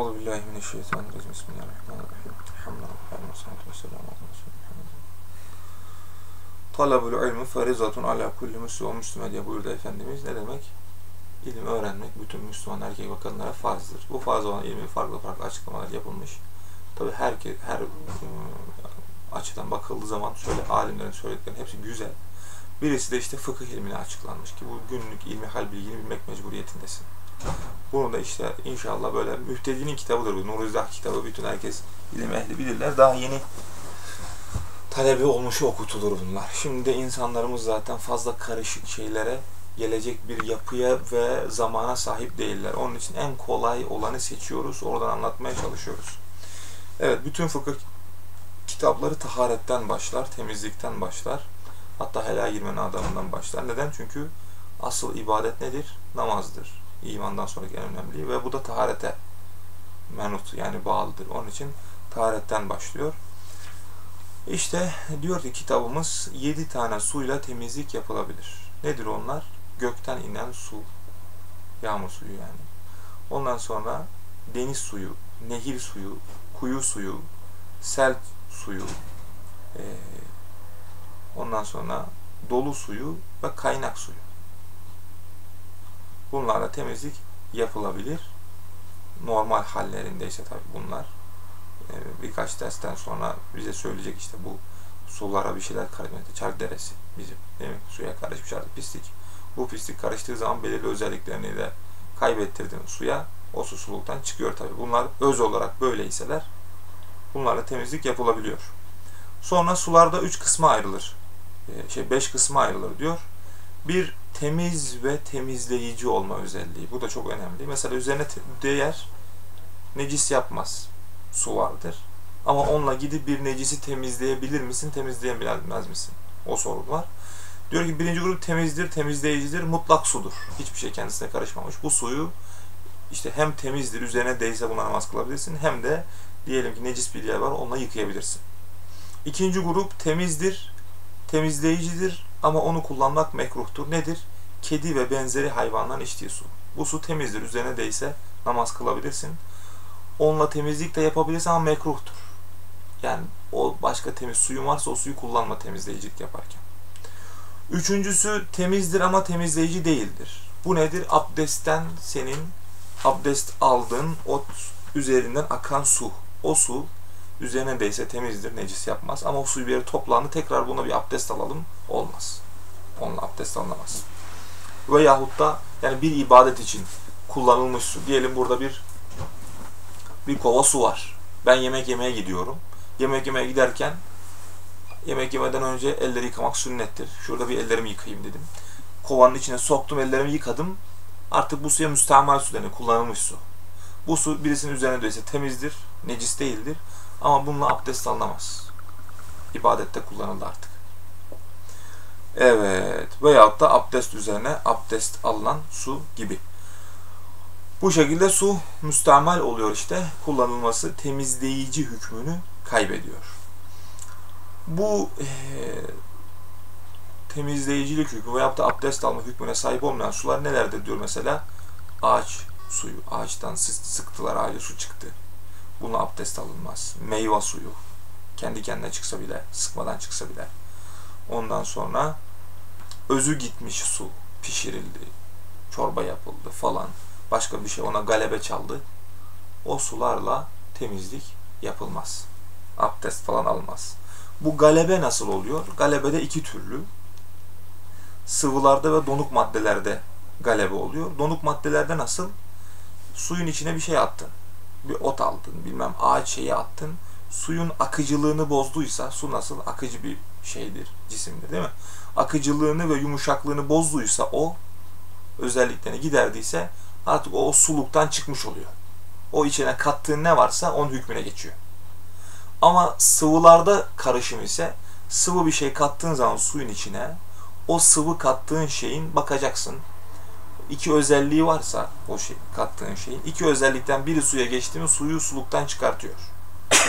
Euzu billahi mineşşeytanirracim. Bismillahirrahmanirrahim. Elhamdülillahi ve salatu vesselamu ala Resulillah. Talabul ilmi ferizatun ala kulli müslüman müslüme diye buyurdu Efendimiz. Ne demek? İlim öğrenmek bütün Müslüman erkek ve kadınlara farzdır. Bu farz olan ilmi farklı farklı açıklamalar yapılmış. Tabi her, her ıı, açıdan bakıldığı zaman şöyle alimlerin söylediklerinin hepsi güzel. Birisi de işte fıkıh ilmine açıklanmış ki bu günlük ilmi hal bilgini bilmek mecburiyetindesin. Bunu da işte inşallah böyle mühtedinin kitabıdır bu. Nuruzdah kitabı. Bütün herkes ilim ehli bilirler. Daha yeni talebi olmuşu okutulur bunlar. Şimdi de insanlarımız zaten fazla karışık şeylere gelecek bir yapıya ve zamana sahip değiller. Onun için en kolay olanı seçiyoruz. Oradan anlatmaya çalışıyoruz. Evet, bütün fıkıh kitapları taharetten başlar, temizlikten başlar. Hatta helal girmenin adamından başlar. Neden? Çünkü asıl ibadet nedir? Namazdır. İmandan sonraki en önemli ve bu da taharete menut yani bağlıdır. Onun için taharetten başlıyor. İşte diyor ki kitabımız yedi tane suyla temizlik yapılabilir. Nedir onlar? Gökten inen su, yağmur suyu yani. Ondan sonra deniz suyu, nehir suyu, kuyu suyu, sel suyu, ee, ondan sonra dolu suyu ve kaynak suyu. Bunlarla temizlik yapılabilir. Normal hallerindeyse tabi bunlar. Ee, birkaç dersten sonra bize söyleyecek işte bu sulara bir şeyler karıştırmak. Çark deresi bizim değil mi? Suya karışmış artık pislik. Bu pislik karıştığı zaman belirli özelliklerini de kaybettirdiğin suya o su suluktan çıkıyor tabi. Bunlar öz olarak böyleyseler bunlarla temizlik yapılabiliyor. Sonra sularda üç kısma ayrılır. Ee, şey beş kısma ayrılır diyor. Bir temiz ve temizleyici olma özelliği. Bu da çok önemli. Mesela üzerine değer necis yapmaz. Su vardır. Ama onunla gidip bir necisi temizleyebilir misin, temizleyebilmez misin? O sorun var. Diyor ki birinci grup temizdir, temizleyicidir, mutlak sudur. Hiçbir şey kendisine karışmamış. Bu suyu işte hem temizdir, üzerine değse buna namaz kılabilirsin, hem de diyelim ki necis bir yer var, onunla yıkayabilirsin. İkinci grup temizdir, temizleyicidir ama onu kullanmak mekruhtur. Nedir? Kedi ve benzeri hayvanların içtiği su. Bu su temizdir. Üzerine değse namaz kılabilirsin. Onunla temizlik de yapabilirsin ama mekruhtur. Yani o başka temiz suyun varsa o suyu kullanma temizleyicilik yaparken. Üçüncüsü temizdir ama temizleyici değildir. Bu nedir? Abdestten senin abdest aldığın o üzerinden akan su. O su üzerine değse temizdir, necis yapmaz. Ama o suyu bir yere toplandı, tekrar buna bir abdest alalım, olmaz. Onunla abdest alınamaz. Veyahut da yani bir ibadet için kullanılmış su. Diyelim burada bir bir kova su var. Ben yemek yemeye gidiyorum. Yemek yemeye giderken yemek yemeden önce elleri yıkamak sünnettir. Şurada bir ellerimi yıkayayım dedim. Kovanın içine soktum, ellerimi yıkadım. Artık bu suya müstemal su denir, kullanılmış su. Bu su birisinin üzerine değse temizdir, necis değildir. Ama bununla abdest alınamaz. İbadette kullanıldı artık. Evet. Veyahut da abdest üzerine abdest alınan su gibi. Bu şekilde su müstemal oluyor işte. Kullanılması temizleyici hükmünü kaybediyor. Bu e, temizleyicilik hükmü veyahut da abdest alma hükmüne sahip olmayan sular nelerdir diyor mesela? Ağaç suyu. Ağaçtan sıktılar ağaca su çıktı. Buna abdest alınmaz. Meyve suyu. Kendi kendine çıksa bile, sıkmadan çıksa bile. Ondan sonra özü gitmiş su pişirildi, çorba yapıldı falan. Başka bir şey ona galebe çaldı. O sularla temizlik yapılmaz. Abdest falan almaz. Bu galebe nasıl oluyor? Galebe de iki türlü. Sıvılarda ve donuk maddelerde galebe oluyor. Donuk maddelerde nasıl? Suyun içine bir şey attın bir ot aldın, bilmem ağaç şeyi attın. Suyun akıcılığını bozduysa, su nasıl akıcı bir şeydir, cisimdir değil mi? Akıcılığını ve yumuşaklığını bozduysa o, özelliklerini giderdiyse artık o, suluktan çıkmış oluyor. O içine kattığın ne varsa onun hükmüne geçiyor. Ama sıvılarda karışım ise sıvı bir şey kattığın zaman suyun içine o sıvı kattığın şeyin bakacaksın iki özelliği varsa o şey kattığın şeyin iki özellikten biri suya geçti mi suyu suluktan çıkartıyor.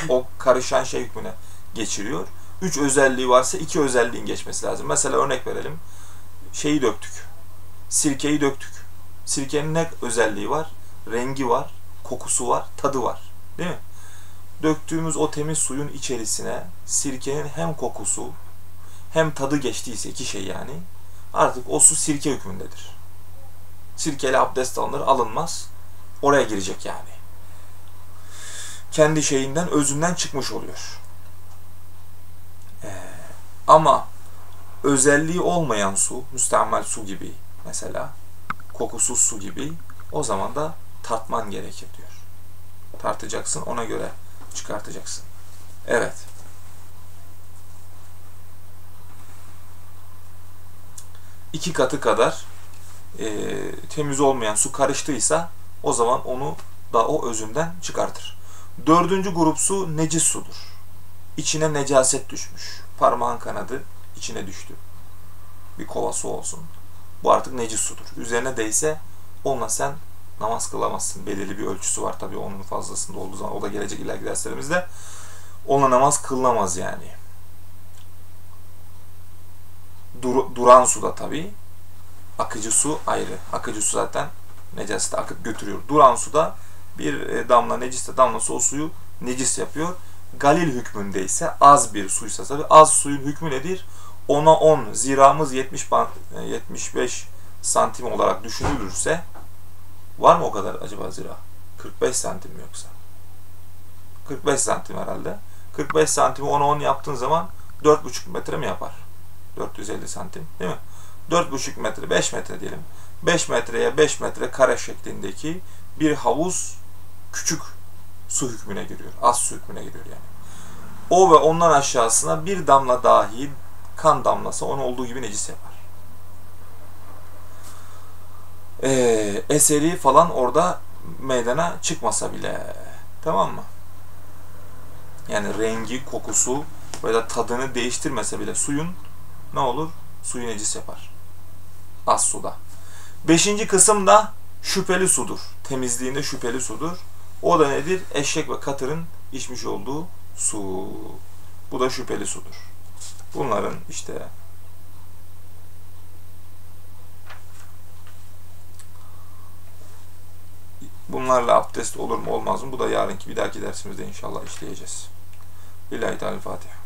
o karışan şey hükmüne geçiriyor. Üç özelliği varsa iki özelliğin geçmesi lazım. Mesela örnek verelim. Şeyi döktük. Sirkeyi döktük. Sirkenin ne özelliği var? Rengi var, kokusu var, tadı var. Değil mi? Döktüğümüz o temiz suyun içerisine sirkenin hem kokusu hem tadı geçtiyse iki şey yani artık o su sirke hükmündedir. Sirkeli abdest alınır alınmaz oraya girecek yani. Kendi şeyinden özünden çıkmış oluyor. Ee, ama özelliği olmayan su, müstemel su gibi mesela, kokusuz su gibi o zaman da tartman gerekir diyor. Tartacaksın ona göre çıkartacaksın. Evet. iki katı kadar e, temiz olmayan su karıştıysa o zaman onu da o özünden çıkartır. Dördüncü grup su necis sudur. İçine necaset düşmüş. Parmağın kanadı içine düştü. Bir kova su olsun. Bu artık necis sudur. Üzerine değse onunla sen namaz kılamazsın. Belirli bir ölçüsü var tabii onun fazlasında olduğu zaman. O da gelecek ileriki derslerimizde. Onunla namaz kılınamaz yani. Dur, duran suda tabii. Akıcı su ayrı. Akıcı su zaten necaseti akıp götürüyor. Duran suda bir e, damla neciste damlası o suyu necis yapıyor. Galil hükmündeyse az bir suysa tabii az suyun hükmü nedir? 10'a 10 ziramız 70 75 santim olarak düşünülürse var mı o kadar acaba zira? 45 santim mi yoksa? 45 santim herhalde. 45 santimi 10'a 10 yaptığın zaman 4,5 metre mi yapar? 450 santim değil mi? 4,5 metre 5 metre diyelim. 5 metreye 5 metre kare şeklindeki bir havuz küçük su hükmüne giriyor. Az su hükmüne giriyor yani. O ve ondan aşağısına bir damla dahi kan damlası onu olduğu gibi necis yapar. Ee, eseri falan orada meydana çıkmasa bile. Tamam mı? Yani rengi, kokusu veya tadını değiştirmese bile suyun ne olur? Suyu necis yapar. Az suda. Beşinci kısım da şüpheli sudur. Temizliğinde şüpheli sudur. O da nedir? Eşek ve katırın içmiş olduğu su. Bu da şüpheli sudur. Bunların işte bunlarla abdest olur mu olmaz mı? Bu da yarınki bir dahaki dersimizde inşallah işleyeceğiz. Lillahi Teala Fatiha.